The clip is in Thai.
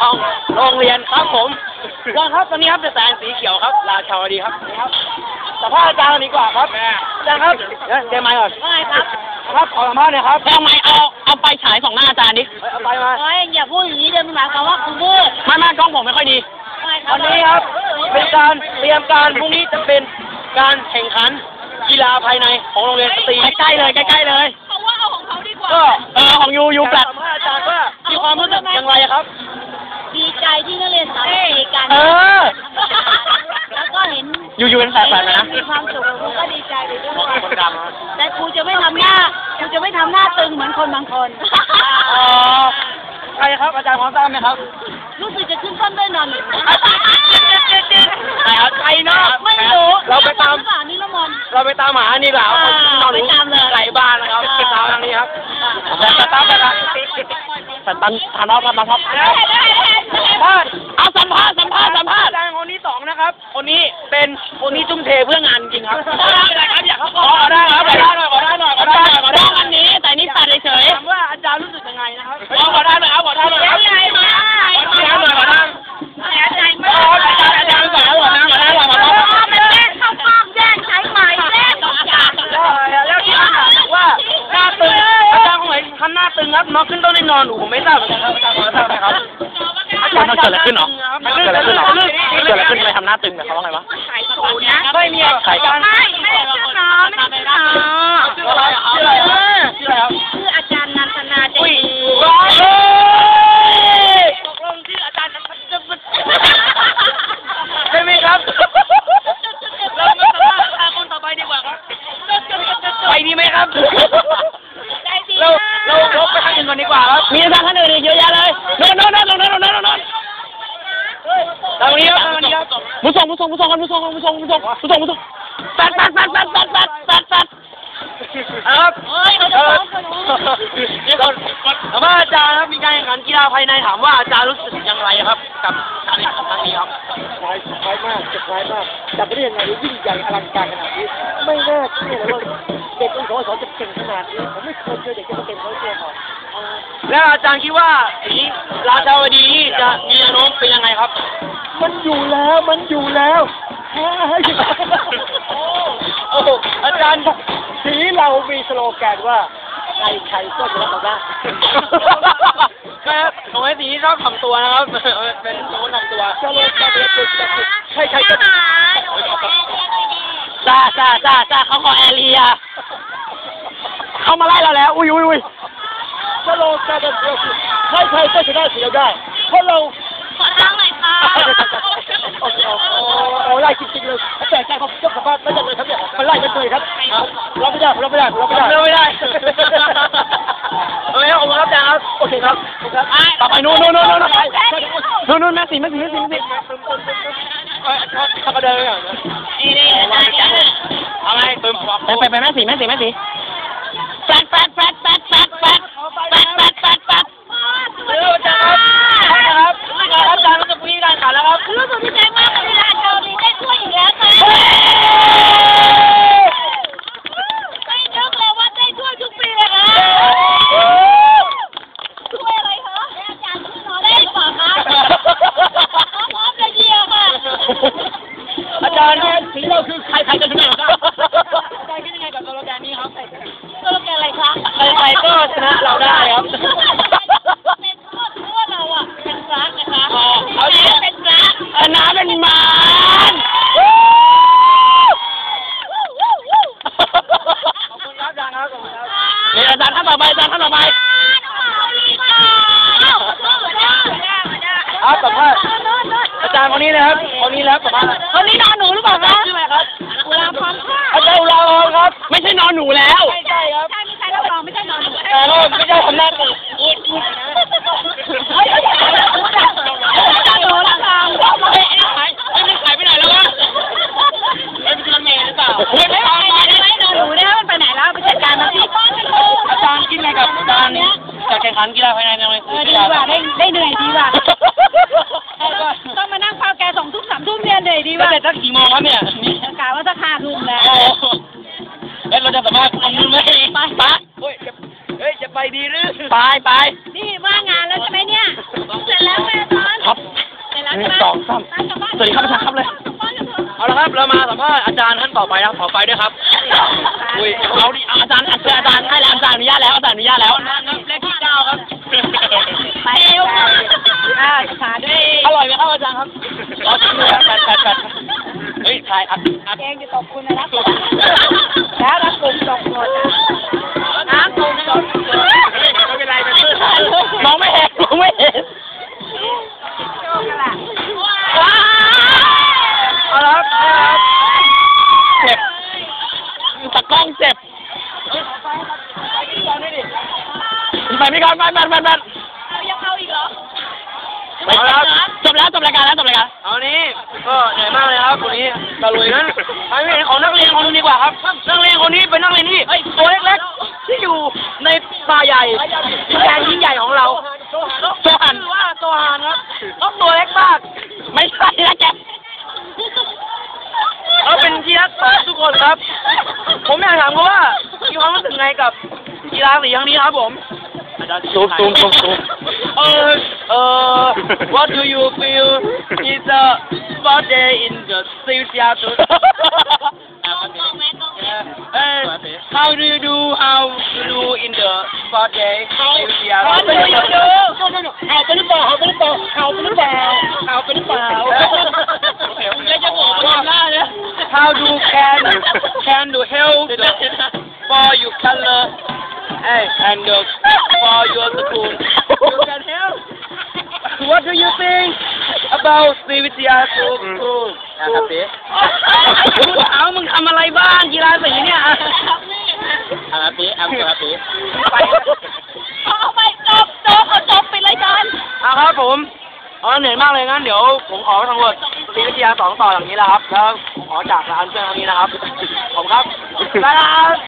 ของโรงเรียนครับผมอาจารย์ครับตอนนี้ครับจะแสงสีเขียวครับ ราชาวดีครับนี่ครับสัมภาษณ์อาจารย์กันดีกว่าครับอาจารย์ครับเดี๋ยวเดี๋ยวไมค์ก่อนว่าไงครับ ครับขอสัมภาษณ์หน่อยครับทำไมเอาเอาไปฉายสองหน้าอาจารย์ดิเอาไปมาโอ้ยอย่าพูดอย่างนี้เดี๋ยวมันหมายความว่าคุณมืดไม่ไม่กล้องผมไม่ค่อยดีว่าไงครัวันนี้ครับ เป็นการเตรียมการพรุ่งนี้จะเป็นการแข่งขันกีฬาภายในของโรงเรียนสตรีใกล้ๆเลยใกล้ๆเลยเขาว่าเอาของเขาดีกว่าก็เออของยูยูแปดสัมภาษณ์อาจารย์ว่ามีความรู้สึกอย่างไรครับ ดีใจที่นักเรียนสามัคคีกัน เออ แล้วก็เห็นยูยูเป็นแฟนๆนะมีความสุขผมก็ดีใจไปด้วยคนดังแต่ครูจะไม่ทำหน้าครูจะไม่ทำหน้าตึงเหมือนคนบางคนอ๋อใครครับอาจารย์พร้อมทราบไหมครับ รู้สึกจะขึ้นต้นด้วยนอนหนูใครครับใครเนาะไม่รู้เราไปตามหรือเปล่านี่ละมนเราไปตามหานี่แหละอ่าคนนอนหนูไปตามเลยไก่บ้านนะครับอ่าไปตามทางนี้ครับอ่าแต่ตามไปนะแต่ตันทานอฟมาท็อปบ้าตึงครับน้องขึ้นต้นได้นอนหนูผมไม่ทราบเหมือนกันครับอาจารย์พอทราบไหมครับอาจารย์มันเกิดอะไรขึ้นเหรอมันเกิดอะไรขึ้นเหรอเกิดอะไรขึ้นทำไมทำหน้าตึงเนี่ยเขาว่าไงวะ ไม่มีอะใครอาจารย์ ส่งมุส่งมุส่งกันมุส่งมุส่งมุส่งมุส่งมุส่งแปดแปดแปดแปดแปดแปดแปดแปดครับเฮ้ยเขาจะฟ้องเขารู้แต่ว่าอาจารย์ครับมีการแข่งขันกีฬาภายในถามว่าอาจารย์รู้สึกอย่างไรครับ กับการแข่งขันครั้งนี้ครับร้ายร้ายมากจะร้ายมากจับได้ยังไงยิ่งใหญ่อลังการขนาดนี้ไม่น่าเชื่อเลยว่าเด็กองค์สอนจะเก่งขนาดนี้ผมไม่เคยเจอเด็กที่มาเก่งเท่านี้มาก่อน แล้วอาจารย์คิดว่าสีราชาวดีนี่จะมีแนวโน้มเป็นยังไงครับ มันอยู่แล้ว มันอยู่แล้วแพ้ให้อยู่โอ้โหอาจารย์สีเรามีสโลแกนว่าใครใครก็จะรับเราได้ ครับของไอ้สีชอบทำตัวนะครับ เป็นคนทำตัวสโลแกนเป็นตัวใครใครก็จ้าจ้าจ้าจ้าเขาขอแอเรีย เขามาไล่เราแล้ว อุ้ยอุ้ยอุ้ย สโลแกนเป็นตัวใครใครก็จะได้สีเราได้เพราะเราขอทางหน่อยค่ะโอ้โหไล่จริงๆเลยแต่ใจเขาเจ้าของบ้านไม่ได้เลยครับเนี่ยมันไล่กันเลยครับเราไม่ได้เราไม่ได้เราไม่ได้เลือกไม่ได้เอบคุณครับอาจารย์ครับโอเคครับโอเคครับต่อไปนู่นนู่นนู่นนู่นใช่ใช่นู่นนู่นแม่สีแม่สีแม่สีแม่สีเขาเดินอย่างนี้นี่นี่ออาไงตึมไปไปไปแม่สีแม่สีแม่สี ย์สีเราคือใครใครจะชนะได้อาจารย์คิดยังไงกับสโลแกนนี้ครับตัวแกอะไรคะใครๆก็ชนะเราได้ครับเป็นทั่วทั่วเราอะเป็นรักนะคะอ๋อเอาดิเป็นรักเออน้าเป็นมารขอบคุณครับอาจารย์ครับขอบคุณครับนี่อาจารย์ท่านต่อไปอาจารย์ท่านต่อไปครับสัมภาษณ์อาจารย์คนนี้นะครับ คนนี้นะครับสัมภาษณ์คนนี้นอนหนูหรือเปล่าคะ การจัดแข่งขันกีฬาภายในในโรงเรียนเอคือดีกว่าได้ได้เหนื่อยดีกว่าต้องต้องมานั่งเฝ้าแกสองทุ่มสามทุ่มเนี่ยเหนื่อยดีกว่าเสร็จตั้งกี่โมงครับเนี่ยนี่กะว่าจะขาดลุงแล้วเอ้ยเราจะสามารถไคนนู้ไหมไป ไปเฮ้ยจะไปดีหรือ ไปไปนี่ว่างงานแล้วใช่ไหมเนี่ย เสร็จแล้วแม่ตอนครับ เสร็จแล้วใช่ไหมสองสามไสวัสดีครับประชาครับเลย เอาละครับ เรามาสัมภาษณ์อาจารย์ท่านต่อไปนะครับขอไปด้วยครับอุ้ยเอาดิอาจารย์อาจารย์อาจารย์ให้แล้วอาจารย์อนุญาตแล้วอาจารย์อนุญาตแล้ว ไปไม่ก่อนไปไปไปไปเอาละครับจบแล้วจบรายการแล้วจบรายการเอานี้ก็เหนื่อยมากเลยครับวันนี้ตะลุยนั้นไอ้ไม่เห็นของนักเรียนคนนึงดีกว่าครับนักเรียนคนนี้เป็นนักเรียนที่เอ้ยตัวเล็กๆที่อยู่ในป่าใหญ่ที่แดนยิ่งใหญ่ของเราโซหันชื่อว่าตัวหานครับต้องตัวเล็กมากไม่ใช่นะแกเขาเป็นที่รักของทุกคนครับ ผมอยากถามเขาว่ามีความรู้สึกไงกับกีฬาสีครั้งนี้ครับผม Stop, stop, stop, stop. Oh, uh, what do you feel? It's a fun day in the city Seattle. uh, how do you do? How do you do in the fun day in Seattle? Do you do? About CVTR school? school? นะครับพี่กูถามมึงทำอะไรบ้างกีฬาสีเนี่ยอาปีอัมอาปีไปเอาไปจบจบจบปิดรายการเอาครับผมเอาเหนื่อยมากเลยงั้นเดี๋ยวผมขอทางรถศรีวิทยาสองต่ออย่างนี้แหละครับแล้วผมขอจากร้านเพื่อนคนนี้นะครับผมครับบ๊ายบาย